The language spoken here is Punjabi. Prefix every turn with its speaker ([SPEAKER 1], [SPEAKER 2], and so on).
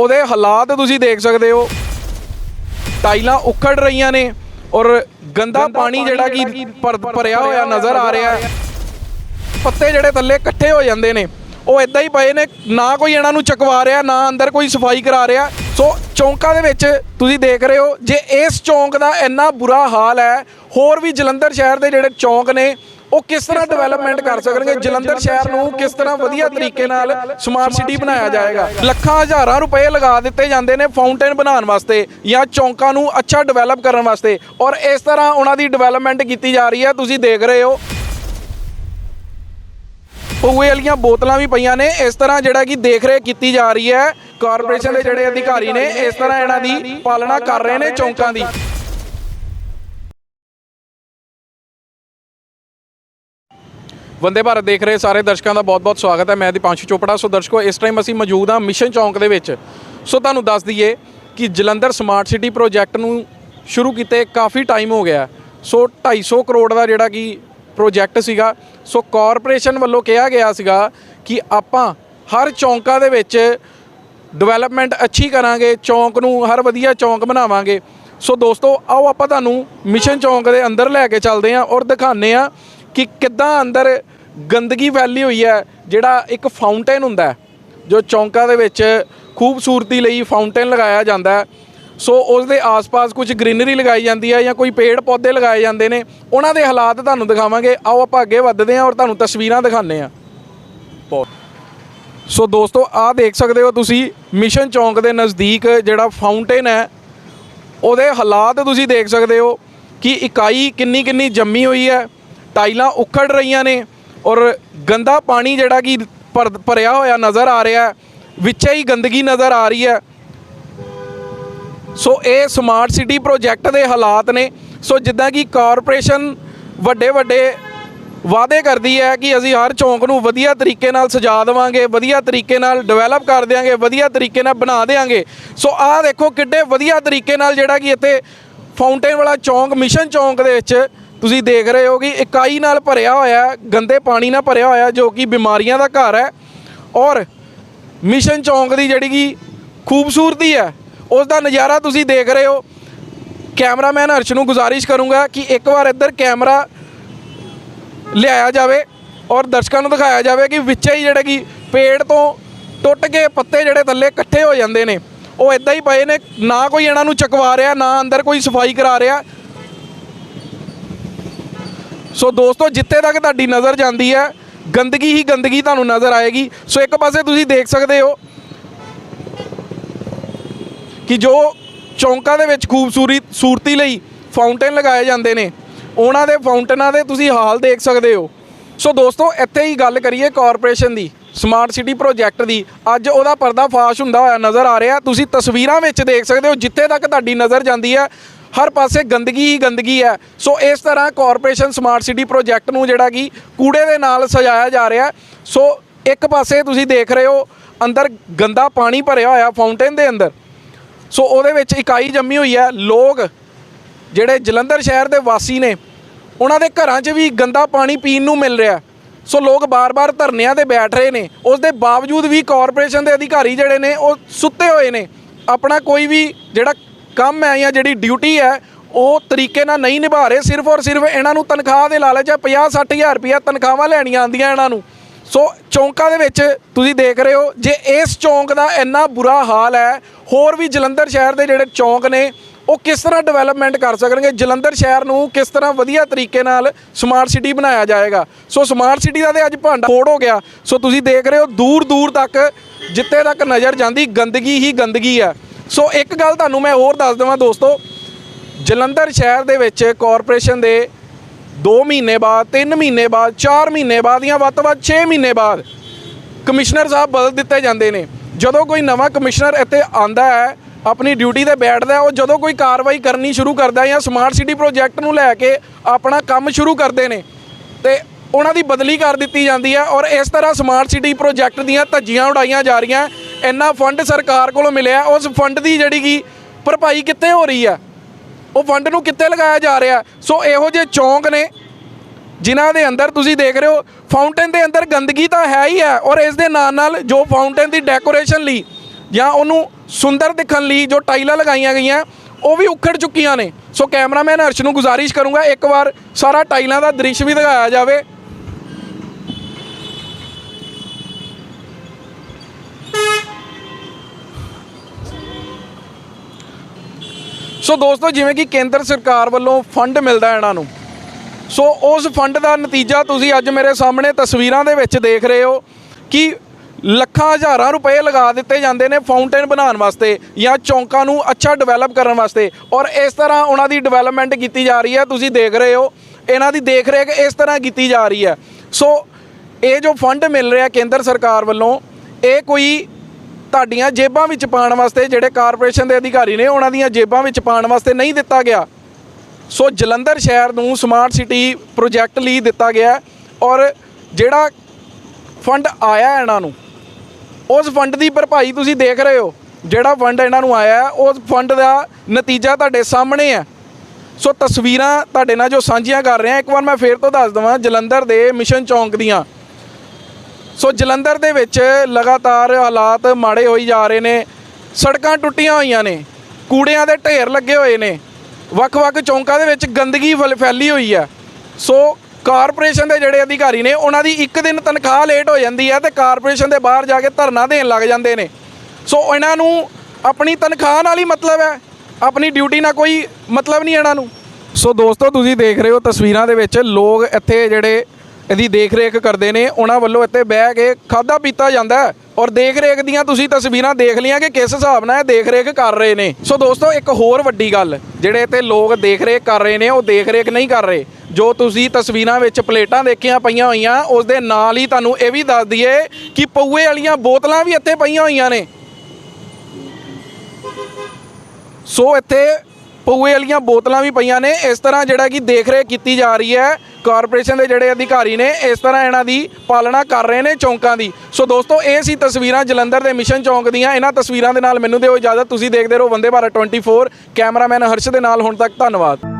[SPEAKER 1] ਉਹਦੇ ਹਾਲਾਤ ਤੁਸੀਂ ਦੇਖ ਸਕਦੇ ਹੋ। ਟਾਈਲਾਂ ਉਖੜ ਰਹੀਆਂ ਨੇ ਔਰ ਗੰਦਾ ਪਾਣੀ ਜਿਹੜਾ ਕਿ ਭਰ- ਭਰਿਆ ਹੋਇਆ ਨਜ਼ਰ ਆ ਰਿਹਾ ਹੈ। ਪੱਤੇ ਜਿਹੜੇ ਥੱਲੇ ਇਕੱਠੇ ਹੋ ਜਾਂਦੇ ਨੇ ਉਹ ਇਦਾਂ ਹੀ ਪਏ ਨੇ ਨਾ ਕੋਈ ਇਹਨਾਂ ਨੂੰ ਚਕਵਾ ਰਿਹਾ ਨਾ ਅੰਦਰ ਕੋਈ ਸਫ਼ਾਈ ਕਰਾ ਰਿਹਾ। ਸੋ ਚੌਂਕਾਂ ਦੇ ਵਿੱਚ ਤੁਸੀਂ ਦੇਖ ਰਹੇ ਹੋ ਜੇ ਇਸ ਚੌਂਕ ਦਾ ਇੰਨਾ ਬੁਰਾ ਹਾਲ ਹੈ ਹੋਰ ਵੀ ਜਲੰਧਰ ਸ਼ਹਿਰ ਦੇ ਜਿਹੜੇ ਚੌਂਕ ਨੇ ਉਹ ਕਿਸ ਤਰ੍ਹਾਂ ਡਿਵੈਲਪਮੈਂਟ ਕਰ ਸਕਣਗੇ? ਜਲੰਧਰ ਸ਼ਹਿਰ ਨੂੰ ਕਿਸ ਤਰ੍ਹਾਂ ਵਧੀਆ ਤਰੀਕੇ ਨਾਲ ਸਮਾਰਟ ਸਿਟੀ ਬਣਾਇਆ ਜਾਏਗਾ? ਲੱਖਾਂ ਹਜ਼ਾਰਾਂ ਰੁਪਏ ਲਗਾ ਦਿੱਤੇ ਜਾਂਦੇ ਨੇ ਫਾਊਂਟੇਨ ਬਣਾਉਣ ਵਾਸਤੇ ਜਾਂ ਚੌਂਕਾਂ ਨੂੰ ਅੱਛਾ ਡਿਵੈਲਪ ਕਰਨ ਵਾਸਤੇ। ਔਰ ਇਸ ਤਰ੍ਹਾਂ ਉਹਨਾਂ ਦੀ ਡਿਵੈਲਪਮੈਂਟ ਕੀਤੀ ਜਾ ਰਹੀ ਹੈ, ਤੁਸੀਂ ਦੇਖ ਰਹੇ ਹੋ। ਪਊਏ ਵਾਲੀਆਂ ਬੋਤਲਾਂ ਵੀ ਪਈਆਂ ਨੇ। ਇਸ ਤਰ੍ਹਾਂ ਜਿਹੜਾ ਕਿ ਦੇਖ ਰੇਖ ਕੀਤੀ ਜਾ ਰਹੀ ਹੈ। ਕਾਰਪੋਰੇਸ਼ਨ ਦੇ ਜਿਹੜੇ ਅਧਿਕਾਰੀ ਨੇ ਇਸ ਤਰ੍ਹਾਂ ਇਹਨਾਂ ਦੀ ਪਾਲਣਾ ਕਰ ਰਹੇ ਨੇ ਚੌਂਕਾਂ ਦੀ। ਵੰਦੇ ਭਾਰਤ ਦੇਖ ਰਹੇ ਸਾਰੇ ਦਰਸ਼ਕਾਂ ਦਾ ਬਹੁਤ-ਬਹੁਤ ਸਵਾਗਤ ਹੈ। ਮੈਂ ਦੀਪਾਂਸ਼ੂ ਚੋਪੜਾ। ਸੋ ਦਰਸ਼ਕੋ, ਇਸ ਟਾਈਮ ਅਸੀਂ ਮੌਜੂਦ ਹਾਂ ਮਿਸ਼ਨ ਚੌਂਕ ਦੇ ਵਿੱਚ। ਸੋ ਤੁਹਾਨੂੰ ਦੱਸ ਦਈਏ ਕਿ ਜਲੰਧਰ ਸਮਾਰਟ ਸਿਟੀ ਪ੍ਰੋਜੈਕਟ ਨੂੰ ਸ਼ੁਰੂ ਕੀਤੇ ਕਾਫੀ ਟਾਈਮ ਹੋ ਗਿਆ। ਸੋ 250 ਕਰੋੜ ਦਾ ਜਿਹੜਾ ਕਿ ਪ੍ਰੋਜੈਕਟ ਸੀਗਾ, ਸੋ ਕਾਰਪੋਰੇਸ਼ਨ ਵੱਲੋਂ ਕਿਹਾ ਗਿਆ ਸੀਗਾ ਕਿ ਆਪਾਂ ਹਰ ਚੌਂਕਾਂ ਦੇ ਵਿੱਚ ਡਿਵੈਲਪਮੈਂਟ ਅੱਛੀ ਕਰਾਂਗੇ, ਚੌਂਕ ਨੂੰ ਹਰ ਵਧੀਆ ਚੌਂਕ ਬਣਾਵਾਂਗੇ। ਸੋ ਦੋਸਤੋ, ਆਓ ਆਪਾਂ ਤੁਹਾਨੂੰ ਮਿਸ਼ਨ ਚੌਂਕ ਦੇ ਅੰਦਰ ਲੈ ਕੇ ਚੱਲਦੇ ਹਾਂ ਔਰ ਦਿਖਾਉਂਦੇ ਹਾਂ ਕਿ ਕਿੱਦਾਂ ਅੰਦਰ ਗੰਦਗੀ ਫੈਲੀ ਹੋਈ ਹੈ, ਜਿਹੜਾ ਇੱਕ ਫਾਊਂਟੇਨ ਹੁੰਦਾ ਜੋ ਚੌਂਕਾਂ ਦੇ ਵਿੱਚ ਖੂਬਸੂਰਤੀ ਲਈ ਫਾਊਂਟੇਨ ਲਗਾਇਆ ਜਾਂਦਾ ਹੈ। ਸੋ ਉਸ ਦੇ ਆਸ-ਪਾਸ ਕੁਝ ਗ੍ਰੀਨਰੀ ਲਗਾਈ ਜਾਂਦੀ ਹੈ ਜਾਂ ਕੋਈ ਪੇੜ ਪੌਦੇ ਲਗਾਏ ਜਾਂਦੇ ਨੇ, ਉਹਨਾਂ ਦੇ ਹਾਲਾਤ ਤੁਹਾਨੂੰ ਦਿਖਾਵਾਂਗੇ। ਆਓ ਆਪਾਂ ਅੱਗੇ ਵੱਧਦੇ ਹਾਂ ਔਰ ਤੁਹਾਨੂੰ ਤਸਵੀਰਾਂ ਦਿਖਾਉਂਦੇ ਹਾਂ। ਬਹੁਤ ਸੋ ਦੋਸਤੋ, ਆਹ ਦੇਖ ਸਕਦੇ ਹੋ ਤੁਸੀਂ, ਮਿਸ਼ਨ ਚੌਂਕ ਦੇ ਨਜ਼ਦੀਕ ਜਿਹੜਾ ਫਾਊਂਟੇਨ ਹੈ, ਉਹਦੇ ਹਾਲਾਤ ਤੁਸੀਂ ਦੇਖ ਸਕਦੇ ਹੋ ਕਿ ਇਕਾਈ ਕਿੰਨੀ ਕਿੰਨੀ ਜੰਮੀ ਹੋਈ ਹੈ, ਟਾਈਲਾਂ ਉਖੜ ਰਹੀਆਂ ਨੇ ਔਰ ਗੰਦਾ ਪਾਣੀ ਜਿਹੜਾ ਕਿ ਭਰ- ਭਰਿਆ ਹੋਇਆ ਨਜ਼ਰ ਆ ਰਿਹਾ ਹੈ, ਵਿੱਚੇ ਹੀ ਗੰਦਗੀ ਨਜ਼ਰ ਆ ਰਹੀ ਹੈ। ਸੋ ਇਹ ਸਮਾਰਟ ਸਿਟੀ ਪ੍ਰੋਜੈਕਟ ਦੇ ਹਾਲਾਤ ਨੇ। ਸੋ ਜਿੱਦਾਂ ਕਿ ਕਾਰਪੋਰੇਸ਼ਨ ਵੱਡੇ ਵੱਡੇ ਵਾਅਦੇ ਕਰਦੀ ਹੈ ਕਿ ਅਸੀਂ ਹਰ ਚੌਂਕ ਨੂੰ ਵਧੀਆ ਤਰੀਕੇ ਨਾਲ ਸਜਾ ਦੇਵਾਂਗੇ, ਵਧੀਆ ਤਰੀਕੇ ਨਾਲ ਡਿਵੈਲਪ ਕਰ ਦਿਆਂਗੇ, ਵਧੀਆ ਤਰੀਕੇ ਨਾਲ ਬਣਾ ਦੇਾਂਗੇ ਸੋ ਆਹ ਦੇਖੋ ਕਿੱਡੇ ਵਧੀਆ ਤਰੀਕੇ ਨਾਲ ਜਿਹੜਾ ਕਿ ਇੱਥੇ ਫਾਊਂਟੇਨ ਵਾਲਾ ਚੌਂਕ ਮਿਸ਼ਨ ਚੌਂਕ ਦੇ ਵਿੱਚ ਤੁਸੀਂ ਦੇਖ ਰਹੇ ਹੋ ਕਿ ਇਕਾਈ ਨਾਲ ਭਰਿਆ ਹੋਇਆ ਗੰਦੇ ਪਾਣੀ ਨਾਲ ਭਰਿਆ ਹੋਇਆ ਜੋ ਕਿ ਬਿਮਾਰੀਆਂ ਦਾ ਘਰ ਹੈ। ਔਰ ਮਿਸ਼ਨ ਚੌਂਕ ਦੀ ਜਿਹੜੀ ਕਿ ਖੂਬਸੂਰਤੀ ਹੈ, ਉਸ ਦਾ ਨਜ਼ਾਰਾ ਤੁਸੀਂ ਦੇਖ ਰਹੇ ਹੋ। ਕੈਮਰਾਮੈਨ ਹਰਸ਼ ਨੂੰ ਗੁਜ਼ਾਰਿਸ਼ ਕਰੂੰਗਾ ਕਿ ਇੱਕ ਵਾਰ ਇੱਧਰ ਕੈਮਰਾ ਲਿਆਇਆ ਜਾਵੇ ਔਰ ਦਰਸ਼ਕਾਂ ਨੂੰ ਦਿਖਾਇਆ ਜਾਵੇ ਕਿ ਵਿੱਚੇ ਹੀ ਜਿਹੜੇ ਕਿ ਪੇੜ ਤੋਂ ਟੁੱਟ ਕੇ ਪੱਤੇ ਜਿਹੜੇ ਥੱਲੇ ਇਕੱਠੇ ਹੋ ਜਾਂਦੇ ਨੇ, ਉਹ ਇਦਾਂ ਹੀ ਪਏ ਨੇ, ਨਾ ਕੋਈ ਇਹਨਾਂ ਨੂੰ ਚਕਵਾ ਰਿਹਾ, ਨਾ ਅੰਦਰ ਕੋਈ ਸਫ਼ਾਈ ਕਰਾ ਰਿਹਾ। ਸੋ ਦੋਸਤੋ, ਜਿੱਥੇ ਤੱਕ ਤੁਹਾਡੀ ਨਜ਼ਰ ਜਾਂਦੀ ਹੈ, ਗੰਦਗੀ ਹੀ ਗੰਦਗੀ ਤੁਹਾਨੂੰ ਨਜ਼ਰ ਆਏਗੀ। ਸੋ ਇੱਕ ਪਾਸੇ ਤੁਸੀਂ ਦੇਖ ਸਕਦੇ ਹੋ ਕਿ ਜੋ ਚੌਂਕਾਂ ਦੇ ਵਿੱਚ ਖੂਬਸੂਰਤੀ ਸੂਰਤੀ ਲਈ ਫਾਊਂਟੇਨ ਲਗਾਏ ਜਾਂਦੇ ਨੇ, ਉਹਨਾਂ ਦੇ ਫਾਊਂਟੇਨਾਂ ਦੇ ਤੁਸੀਂ ਹਾਲ ਦੇਖ ਸਕਦੇ ਹੋ। ਸੋ ਦੋਸਤੋ, ਇੱਥੇ ਹੀ ਗੱਲ ਕਰੀਏ ਕਾਰਪੋਰੇਸ਼ਨ ਦੀ, ਸਮਾਰਟ ਸਿਟੀ ਪ੍ਰੋਜੈਕਟ ਦੀ। ਅੱਜ ਉਹਦਾ ਪਰਦਾ ਫਾਸ਼ ਹੁੰਦਾ ਹੋਇਆ ਨਜ਼ਰ ਆ ਰਿਹਾ। ਤੁਸੀਂ ਤਸਵੀਰਾਂ ਵਿੱਚ ਦੇਖ ਸਕਦੇ ਹੋ, ਜਿੱਥੇ ਤੱਕ ਤੁਹਾਡੀ ਨਜ਼ਰ ਜਾਂਦੀ ਹੈ ਹਰ ਪਾਸੇ ਗੰਦਗੀ ਹੀ ਗੰਦਗੀ ਹੈ। ਸੋ ਇਸ ਤਰ੍ਹਾਂ ਕਾਰਪੋਰੇਸ਼ਨ ਸਮਾਰਟ ਸਿਟੀ ਪ੍ਰੋਜੈਕਟ ਨੂੰ ਜਿਹੜਾ ਕਿ ਕੂੜੇ ਦੇ ਨਾਲ ਸਜਾਇਆ ਜਾ ਰਿਹਾ ਸੋ ਇੱਕ ਪਾਸੇ ਤੁਸੀਂ ਦੇਖ ਰਹੇ ਹੋ, ਅੰਦਰ ਗੰਦਾ ਪਾਣੀ ਭਰਿਆ ਹੋਇਆ ਫਾਊਂਟੇਨ ਦੇ ਅੰਦਰ। ਸੋ ਉਹਦੇ ਵਿੱਚ ਇਕਾਈ ਜੰਮੀ ਹੋਈ ਹੈ। ਲੋਕ ਜਿਹੜੇ ਜਲੰਧਰ ਸ਼ਹਿਰ ਦੇ ਵਾਸੀ ਨੇ, ਉਹਨਾਂ ਦੇ ਘਰਾਂ 'ਚ ਵੀ ਗੰਦਾ ਪਾਣੀ ਪੀਣ ਨੂੰ ਮਿਲ ਰਿਹਾ ਸੋ ਲੋਕ ਬਾਰ-ਬਾਰ ਧਰਨਿਆਂ ਤੇ ਬੈਠ ਰਹੇ ਨੇ। ਉਸ ਦੇ ਬਾਵਜੂਦ ਵੀ ਕਾਰਪੋਰੇਸ਼ਨ ਦੇ ਅਧਿਕਾਰੀ ਜਿਹੜੇ ਨੇ, ਉਹ ਸੁੱਤੇ ਹੋਏ ਨੇ। ਆਪਣਾ ਕੋਈ ਵੀ ਜਿਹੜਾ ਕੰਮ ਹੈ ਜਾਂ ਜਿਹੜੀ ਡਿਊਟੀ ਹੈ, ਉਹ ਤਰੀਕੇ ਨਾਲ ਨਹੀਂ ਨਿਭਾ ਰਹੇ, ਸਿਰਫ ਔਰ ਸਿਰਫ ਇਹਨਾਂ ਨੂੰ ਤਨਖਾਹ ਦੇ ਲਾਲਚ ਹੈ 50 ਹਜ਼ਾਰ ਰੁਪਇਆ ਤਨਖਾਹਾਂ ਲੈਣੀਆਂ ਆਉਂਦੀਆਂ ਇਹਨਾਂ ਨੂੰ। ਸੋ ਚੌਂਕਾਂ ਦੇ ਵਿੱਚ ਤੁਸੀਂ ਦੇਖ ਰਹੇ ਹੋ, ਜੇ ਇਸ ਚੌਂਕ ਦਾ ਇੰਨਾ ਬੁਰਾ ਹਾਲ ਹੈ, ਹੋਰ ਵੀ ਜਲੰਧਰ ਸ਼ਹਿਰ ਦੇ ਜਿਹੜੇ ਚੌਂਕ ਨੇ, ਉਹ ਕਿਸ ਤਰ੍ਹਾਂ ਡਿਵੈਲਪਮੈਂਟ ਕਰ ਸਕਣਗੇ? ਜਲੰਧਰ ਸ਼ਹਿਰ ਨੂੰ ਕਿਸ ਤਰ੍ਹਾਂ ਵਧੀਆ ਤਰੀਕੇ ਨਾਲ ਸਮਾਰਟ ਸਿਟੀ ਬਣਾਇਆ ਜਾਏਗਾ? ਸੋ ਸਮਾਰਟ ਸਿਟੀ ਦਾ ਤੇ ਅੱਜ ਭਾਂਡਾ ਫੋੜ ਹੋ ਗਿਆ। ਸੋ ਤੁਸੀਂ ਦੇਖ ਰਹੇ ਹੋ ਦੂਰ ਦੂਰ ਤੱਕ ਜਿੱਥੇ ਤੱਕ ਨਜ਼ਰ ਜਾਂਦੀ, ਗੰਦਗੀ ਹੀ ਗੰਦਗੀ ਹੈ। ਸੋ ਇੱਕ ਗੱਲ ਤੁਹਾਨੂੰ ਮੈਂ ਹੋਰ ਦੱਸ ਦੇਵਾਂ ਦੋਸਤੋ, ਜਲੰਧਰ ਸ਼ਹਿਰ ਦੇ ਵਿੱਚ ਕਾਰਪੋਰੇਸ਼ਨ ਦੇ 2 ਮਹੀਨੇ ਬਾਅਦ 3 ਮਹੀਨੇ ਬਾਅਦ 4 ਮਹੀਨੇ ਬਾਅਦ ਜਾਂ ਵੱਧ ਤੋਂ ਵੱਧ 6 ਮਹੀਨੇ ਬਾਅਦ ਕਮਿਸ਼ਨਰ ਸਾਹਿਬ ਬਦਲ ਦਿੱਤੇ ਜਾਂਦੇ ਨੇ। ਜਦੋਂ ਕੋਈ ਨਵਾਂ ਕਮਿਸ਼ਨਰ ਇੱਥੇ ਆਂਦਾ ਹੈ, ਆਪਣੀ ਡਿਊਟੀ ਤੇ ਬੈਠਦਾ ਉਹ ਜਦੋਂ ਕੋਈ ਕਾਰਵਾਈ ਕਰਨੀ ਸ਼ੁਰੂ ਕਰਦਾ ਜਾਂ ਸਮਾਰਟ ਸਿਟੀ ਪ੍ਰੋਜੈਕਟ ਨੂੰ ਲੈ ਕੇ ਆਪਣਾ ਕੰਮ ਸ਼ੁਰੂ ਕਰਦੇ ਨੇ ਤੇ ਉਹਨਾਂ ਦੀ ਬਦਲੀ ਕਰ ਦਿੱਤੀ ਜਾਂਦੀ ਹੈ ਔਰ ਇਸ ਤਰ੍ਹਾਂ ਸਮਾਰਟ ਸਿਟੀ ਪ੍ਰੋਜੈਕਟ ਦੀਆਂ ਧੱਜੀਆਂ ਉਡਾਈਆਂ ਜਾ ਰਹੀਆਂ। ਇੰਨਾ ਫੰਡ ਸਰਕਾਰ ਕੋਲੋਂ ਮਿਲਿਆ, ਉਸ ਫੰਡ ਦੀ ਜਿਹੜੀ ਕੀ ਭਰਪਾਈ ਕਿੱਥੇ ਹੋ ਰਹੀ ਹੈ ਉਹ ਫੰਡ ਨੂੰ ਕਿੱਥੇ ਲਗਾਇਆ ਜਾ ਰਿਹਾ? ਸੋ ਇਹੋ ਜਿਹੇ ਚੌਂਕ ਨੇ, ਜਿਨ੍ਹਾਂ ਦੇ ਅੰਦਰ ਤੁਸੀਂ ਦੇਖ ਰਹੇ ਹੋ ਫਾਊਂਟੇਨ ਦੇ ਅੰਦਰ ਗੰਦਗੀ ਤਾਂ ਹੈ ਹੀ ਹੈ, ਔਰ ਇਸ ਦੇ ਨਾਲ ਨਾਲ ਜੋ ਫਾਊਂਟੇਨ ਦੀ ਡੈਕੋਰੇਸ਼ਨ ਲਈ ਜਾਂ ਉਹਨੂੰ ਸੁੰਦਰ ਦਿਖਣ ਲਈ ਜੋ ਟਾਈਲਾਂ ਲਗਾਈਆਂ ਗਈਆਂ, ਉਹ ਵੀ ਉਖੜ ਚੁੱਕੀਆਂ ਨੇ। ਸੋ ਕੈਮਰਾਮੈਨ ਹਰਸ਼ ਨੂੰ ਗੁਜ਼ਾਰਿਸ਼ ਕਰੂੰਗਾ, ਇੱਕ ਵਾਰ ਸਾਰਾ ਟਾਈਲਾਂ ਦਾ ਦ੍ਰਿਸ਼ ਵੀ ਦਿਖਾਇਆ ਜਾਵੇ। ਸੋ ਦੋਸਤੋ, ਜਿਵੇਂ ਕਿ ਕੇਂਦਰ ਸਰਕਾਰ ਵੱਲੋਂ ਫੰਡ ਮਿਲਦਾ ਇਹਨਾਂ ਨੂੰ। ਸੋ ਉਸ ਫੰਡ ਦਾ ਨਤੀਜਾ ਤੁਸੀਂ ਅੱਜ ਮੇਰੇ ਸਾਹਮਣੇ ਤਸਵੀਰਾਂ ਦੇ ਵਿੱਚ ਦੇਖ ਰਹੇ ਹੋ ਕਿ ਲੱਖਾਂ ਹਜ਼ਾਰਾਂ ਰੁਪਏ ਲਗਾ ਦਿੱਤੇ ਜਾਂਦੇ ਨੇ ਫਾਊਂਟੇਨ ਬਣਾਉਣ ਵਾਸਤੇ ਜਾਂ ਚੌਂਕਾਂ ਨੂੰ ਅੱਛਾ ਡਿਵੈਲਪ ਕਰਨ ਵਾਸਤੇ। ਔਰ ਇਸ ਤਰ੍ਹਾਂ ਉਹਨਾਂ ਦੀ ਡਿਵੈਲਪਮੈਂਟ ਕੀਤੀ ਜਾ ਰਹੀ ਹੈ। ਤੁਸੀਂ ਦੇਖ ਰਹੇ ਹੋ, ਇਹਨਾਂ ਦੀ ਦੇਖ ਰੇਖ ਇਸ ਤਰ੍ਹਾਂ ਕੀਤੀ ਜਾ ਰਹੀ ਹੈ। ਸੋ ਇਹ ਜੋ ਫੰਡ ਮਿਲ ਰਿਹਾ ਕੇਂਦਰ ਸਰਕਾਰ ਵੱਲੋਂ, ਇਹ ਕੋਈ ਤੁਹਾਡੀਆਂ ਜੇਬਾਂ ਵਿੱਚ ਪਾਉਣ ਵਾਸਤੇ ਜਿਹੜੇ ਕਾਰਪੋਰੇਸ਼ਨ ਦੇ ਅਧਿਕਾਰੀ ਨੇ, ਉਹਨਾਂ ਦੀਆਂ ਜੇਬਾਂ ਵਿੱਚ ਪਾਉਣ ਵਾਸਤੇ ਨਹੀਂ ਦਿੱਤਾ ਗਿਆ। ਸੋ ਜਲੰਧਰ ਸ਼ਹਿਰ ਨੂੰ ਸਮਾਰਟ ਸਿਟੀ ਪ੍ਰੋਜੈਕਟ ਲਈ ਦਿੱਤਾ ਗਿਆ ਔਰ ਜਿਹੜਾ ਫੰਡ ਆਇਆ ਇਹਨਾਂ ਨੂੰ, ਉਸ ਫੰਡ ਦੀ ਭਰਪਾਈ ਤੁਸੀਂ ਦੇਖ ਰਹੇ ਹੋ। ਜਿਹੜਾ ਫੰਡ ਇਹਨਾਂ ਨੂੰ ਆਇਆ, ਉਸ ਫੰਡ ਦਾ ਨਤੀਜਾ ਤੁਹਾਡੇ ਸਾਹਮਣੇ ਹੈ। ਸੋ ਤਸਵੀਰਾਂ ਤੁਹਾਡੇ ਨਾਲ ਜੋ ਸਾਂਝੀਆਂ ਕਰ ਰਿਹਾ, ਇੱਕ ਵਾਰ ਮੈਂ ਫੇਰ ਤੋਂ ਦੱਸ ਦਵਾਂ ਜਲੰਧਰ ਦੇ ਮਿਸ਼ਨ ਚੌਂਕ ਦੀਆਂ। ਸੋ ਜਲੰਧਰ ਦੇ ਵਿੱਚ ਲਗਾਤਾਰ ਹਾਲਾਤ ਮਾੜੇ ਹੋਈ ਜਾ ਰਹੇ ਨੇ। ਸੜਕਾਂ ਟੁੱਟੀਆਂ ਹੋਈਆਂ ਨੇ। ਕੂੜਿਆਂ ਦੇ ਢੇਰ ਲੱਗੇ ਹੋਏ ਨੇ। ਵੱਖ-ਵੱਖ ਚੌਂਕਾਂ ਦੇ ਵਿੱਚ ਗੰਦਗੀ ਫੈਲ- ਫੈਲੀ ਹੋਈ ਹੈ ਸੋ ਕਾਰਪੋਰੇਸ਼ਨ ਦੇ ਜਿਹੜੇ ਅਧਿਕਾਰੀ ਨੇ, ਉਹਨਾਂ ਦੀ ਇੱਕ ਦਿਨ ਤਨਖਾਹ ਲੇਟ ਹੋ ਜਾਂਦੀ ਹੈ ਤੇ ਕਾਰਪੋਰੇਸ਼ਨ ਦੇ ਬਾਹਰ ਜਾ ਕੇ ਧਰਨਾ ਦੇਣ ਲੱਗ ਜਾਂਦੇ ਨੇ। ਸੋ ਇਹਨਾਂ ਨੂੰ ਆਪਣੀ ਤਨਖਾਹ ਨਾਲ ਹੀ ਮਤਲਬ ਹੈ। ਆਪਣੀ ਡਿਊਟੀ ਨਾਲ ਕੋਈ ਮਤਲਬ ਨਹੀਂ ਇਹਨਾਂ ਨੂੰ। ਸੋ ਦੋਸਤੋ, ਤੁਸੀਂ ਦੇਖ ਰਹੇ ਹੋ ਤਸਵੀਰਾਂ ਦੇ ਵਿੱਚ ਲੋਕ ਇੱਥੇ ਜਿਹੜੇ ਇਹਦੀ ਦੇਖ ਰੇਖ ਕਰਦੇ ਨੇ, ਉਹਨਾਂ ਵੱਲੋਂ ਇੱਥੇ ਬਹਿ ਕੇ ਖਾਦਾ ਪੀਤਾ ਜਾਂਦਾ ਹੈ ਔਰ ਦੇਖ ਰੇਖ ਦੀਆਂ ਤੁਸੀਂ ਤਸਵੀਰਾਂ ਦੇਖ ਲਈਆਂ ਕਿ ਕਿਸ ਹਿਸਾਬ ਨਾਲ ਇਹ ਦੇਖ ਰੇਖ ਕਰ ਰਹੇ ਨੇ। ਸੋ ਦੋਸਤੋ, ਇੱਕ ਹੋਰ ਵੱਡੀ ਗੱਲ, ਜਿਹੜੇ ਇੱਥੇ ਲੋਕ ਦੇਖ ਰੇਖ ਕਰ ਰਹੇ ਨੇ, ਉਹ ਦੇਖ ਰੇਖ ਨਹੀਂ ਕਰ ਰਹੇ। ਜੋ ਤੁਸੀਂ ਤਸਵੀਰਾਂ ਵਿੱਚ ਪਲੇਟਾਂ ਦੇਖੀਆਂ ਪਈਆਂ ਹੋਈਆਂ, ਉਸ ਦੇ ਨਾਲ ਹੀ ਤੁਹਾਨੂੰ ਇਹ ਵੀ ਦੱਸ ਦਈਏ ਕਿ ਪਊਏ ਵਾਲੀਆਂ ਬੋਤਲਾਂ ਵੀ ਇੱਥੇ ਪਈਆਂ ਹੋਈਆਂ ਨੇ। ਸੋ ਇੱਥੇ ਪਊਏ ਵਾਲੀਆਂ ਬੋਤਲਾਂ ਵੀ ਪਈਆਂ ਨੇ। ਇਸ ਤਰ੍ਹਾਂ ਜਿਹੜਾ ਕਿ ਦੇਖ ਰੇਖ ਕੀਤੀ ਜਾ ਰਹੀ ਹੈ ਕਾਰਪੋਰੇਸ਼ਨ ਦੇ ਜਿਹੜੇ ਅਧਿਕਾਰੀ ਨੇ, ਇਸ ਤਰ੍ਹਾਂ ਇਹਨਾਂ ਦੀ ਪਾਲਣਾ ਕਰ ਰਹੇ ਨੇ ਚੌਂਕਾਂ ਦੀ। ਸੋ ਦੋਸਤੋ, ਇਹ ਸੀ ਤਸਵੀਰਾਂ ਜਲੰਧਰ ਦੇ ਮਿਸ਼ਨ ਚੌਂਕ ਦੀਆਂ। ਇਹਨਾਂ ਤਸਵੀਰਾਂ ਦੇ ਨਾਲ ਮੈਨੂੰ ਦਿਓ ਇਜਾਜ਼ਤ। ਤੁਸੀਂ ਦੇਖਦੇ ਰਹੋ ਵੰਦੇ ਭਾਰਤ 24 ਕੈਮਰਾਮੈਨ ਹਰਸ਼ ਦੇ ਨਾਲ ਹੁਣ ਤੱਕ, ਧੰਨਵਾਦ।